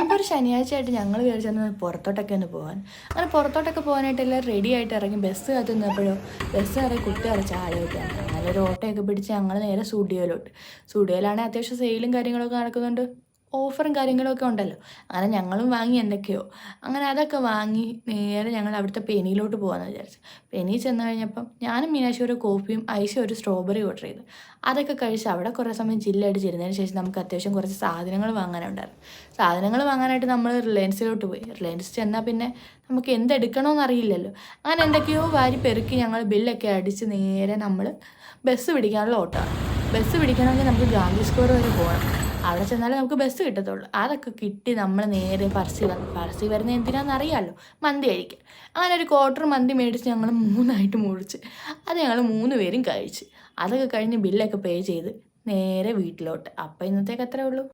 അപ്പോൾ ഒരു ശനിയാഴ്ച ആയിട്ട് ഞങ്ങൾ വിചാരിച്ചു പുറത്തോട്ടൊക്കെ ഒന്ന് പോകാൻ അങ്ങനെ പുറത്തോട്ടൊക്കെ പോകാനായിട്ട് എല്ലാം റെഡി ആയിട്ട് ഇറങ്ങി ബസ് കാത്തു നിന്നപ്പോഴോ ബസ് കയറി കുട്ടി അടച്ച ആലോചിക്കാൻ അങ്ങനെ ഒരു ഓട്ടോയൊക്കെ പിടിച്ച് ഞങ്ങൾ നേരെ സ്റ്റുഡിയോയിലോട്ട്. സ്റ്റുഡിയോയിലാണെങ്കിൽ അത്യാവശ്യം സെയിലും കാര്യങ്ങളൊക്കെ നടക്കുന്നുണ്ട്. ഓഫറും കാര്യങ്ങളൊക്കെ ഉണ്ടല്ലോ. അങ്ങനെ ഞങ്ങളും വാങ്ങി എന്തൊക്കെയോ. അങ്ങനെ അതൊക്കെ വാങ്ങി നേരെ ഞങ്ങൾ അവിടുത്തെ പെനിയിലോട്ട് പോകാമെന്ന് വിചാരിച്ചു. പെനി ചെന്ന് കഴിഞ്ഞപ്പം ഞാനും മീനാശി ഒരു കോഫിയും ഐശ ഒരു സ്ട്രോബെറി ഓർഡർ ചെയ്തു. അതൊക്കെ കഴിച്ച് അവിടെ കുറേ സമയം ചില്ലടിച്ചിരുന്നതിന് ശേഷം നമുക്ക് അത്യാവശ്യം കുറച്ച് സാധനങ്ങൾ വാങ്ങാനുണ്ടായിരുന്നു. സാധനങ്ങൾ വാങ്ങാനായിട്ട് നമ്മൾ റിലയൻസിലോട്ട് പോയി. റിലയൻസ് ചെന്നാൽ പിന്നെ നമുക്ക് എന്തെടുക്കണമെന്ന് അറിയില്ലല്ലോ. അങ്ങനെ എന്തൊക്കെയോ വാരി പെറുക്കി ഞങ്ങൾ ബില്ലൊക്കെ അടിച്ച് നേരെ നമ്മൾ ബസ് പിടിക്കാനുള്ള ഓട്ടമാണ്. ബസ് പിടിക്കണമെങ്കിൽ നമുക്ക് ഗാന്ധി സ്ക്വയർ വരെ പോകണം. അവിടെ ചെന്നാലേ നമുക്ക് ബസ് കിട്ടത്തുള്ളൂ. അതൊക്കെ കിട്ടി നമ്മൾ നേരെ പറസി വന്നു പറസി വരുന്ന എന്തിനാണെന്ന് അറിയാമല്ലോ മന്തി കഴിക്കാൻ. അങ്ങനെ ഒരു ക്വാർട്ടർ മന്തി മേടിച്ച് ഞങ്ങൾ മൂന്നായിട്ട് മുഴിച്ച്. അത് ഞങ്ങൾ മൂന്ന് പേരും കഴിച്ച്. അതൊക്കെ കഴിഞ്ഞ് ബില്ലൊക്കെ പേ ചെയ്ത് നേരെ വീട്ടിലോട്ട്. അപ്പം ഇന്നത്തേക്ക് അത്രേ ഉള്ളൂ.